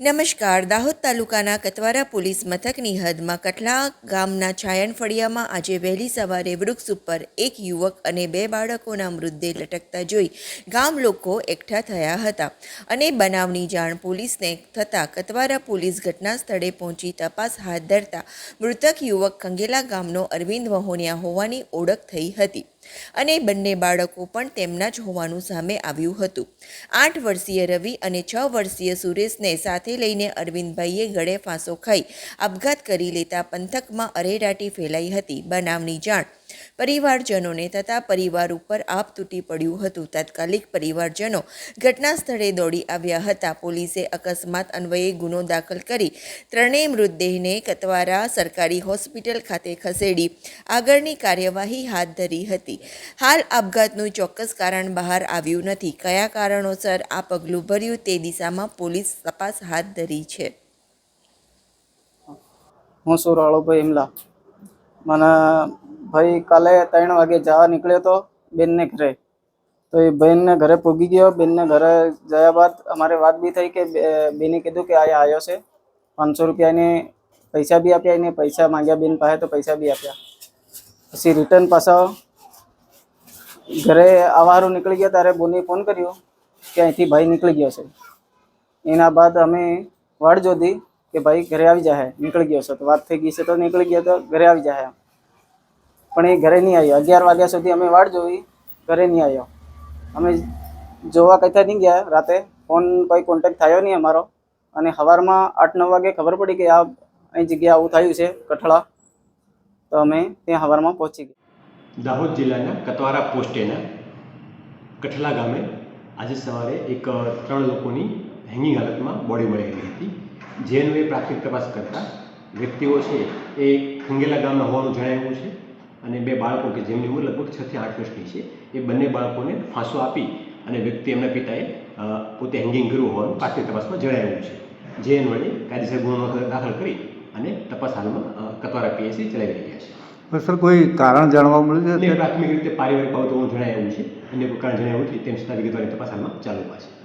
નમસ્કાર. દાહોદ તાલુકાના કતવારા પોલીસ મથકની હદમાં કઠલા ગામના છાયણ ફળિયામાં આજે વહેલી સવારે વૃક્ષ ઉપર એક યુવક અને બે બાળકોના મૃતદેહ લટકતા જોઈ ગામ લોકો એકઠા થયા હતા અને બનાવની જાણ પોલીસને થતાં કતવારા પોલીસ ઘટના સ્થળે પહોંચી તપાસ હાથ ધરતા મૃતક યુવક કંગેલા ગામનો અરવિંદ વહોનિયા હોવાની ઓળખ થઈ હતી અને બંને બાળકો પણ તેમના જ હોવાનું સામે આવ્યું હતું. આઠ વર્ષીય રવિ અને છ વર્ષીય સુરેશને સાથે લઈને અરવિંદભાઈએ ગળે ફાંસો ખાઈ આપઘાત કરી લેતા પંથકમાં અરેરાટી ફેલાઈ હતી. બનાવની જાણ પરિવારજનોને તથા પરિવાર ઉપર આપ તૂટી પડ્યું હતું. તાત્કાલિક પરિવારજનો ઘટના સ્થળે દોડી આવ્યા હતા. પોલીસે અકસ્માત અન્વયે ગુનો દાખલ કરી ત્રણેય મૃતદેહને કતવારા સરકારી હોસ્પિટલ ખાતે ખસેડી આગળની કાર્યવાહી હાથ ધરી હતી. હાલ આપઘાતનું ચોક્કસ કારણ બહાર આવ્યું નથી. કયા કારણોસર આ પગલું ભર્યું તે દિશામાં પોલીસ તપાસ હાથ ધરી છે. હું છું રાળુભાઈ હિમલા મને ભાઈ કાલે ત્રણ વાગે જવા નીકળ્યો હતો બેનને ઘરે. તો એ બેનને ઘરે પૂગી ગયો. બેનને ઘરે ગયા બાદ અમારે વાત બી થઈ કે બેને કીધું કે અહીંયા આવ્યો છે. પાંચસો રૂપિયાની પૈસા બી આપ્યા એને, પૈસા માંગ્યા બેન પાસે તો પૈસા બી આપ્યા. પછી રિટર્ન પાછા ઘરે આવારું નીકળી ગયા ત્યારે બોને ફોન કર્યો કે અહીંથી ભાઈ નીકળી ગયો છે. એના બાદ અમે વાડ જોધી કે ભાઈ ઘરે આવી જાય નીકળી ગયો છે. તો વાત થઈ ગઈ છે તો નીકળી ગયો તો ઘરે આવી જાય પણ એ ઘરે નહીં આવ્યો. અગિયાર વાગ્યા સુધી અમે વાડ જોઈ, ઘરે નહીં આવ્યો. અમે જોવા કહેતા નહીં ગયા રાતે. ફોન કોઈ કોન્ટેક્ટ થયો નહીં અમારો. અને સવારમાં આઠ નવ વાગે ખબર પડી કે આ અહીં જગ્યા આવું થયું છે, કઠળા. તો અમે ત્યાં સવારમાં પહોંચી ગયા. દાહોદ જિલ્લાના કતવારા પોસ્ટેના કઠલા ગામે આજે સવારે એક ત્રણ લોકોની હેંગિંગ હાલતમાં બોડી મળી આવી હતી. જે એ પ્રાથમિક તપાસ કરતા વ્યક્તિઓ છે એ ખંગેલા ગામના હોવાનું જણાવ્યું છે. અને બે બાળકો કે જેમની ઉંમર લગભગ છ થી આઠ વર્ષની છે એ બંને બાળકોને ફાંસો આપી અને વ્યક્તિ એમના પિતાએ પોતે હેંગિંગ કર્યું હોવાનું પ્રાથમિક તપાસમાં જણાવ્યું છે. જે અન્વયે કાયદેસર ગુનો દાખલ કરી અને તપાસ હાલમાં કતવારા પીએસસી ચલાવી રહ્યા છે. સર કોઈ કારણ જાણવા મળ્યું છે પ્રાથમિક રીતે પારિવારિક બાબતોનું જણાવ્યું છે. અને કોઈ કારણ જણાવ્યું નથી તેમ છતાં વિગતવારી તપાસ હાલમાં ચાલુ છે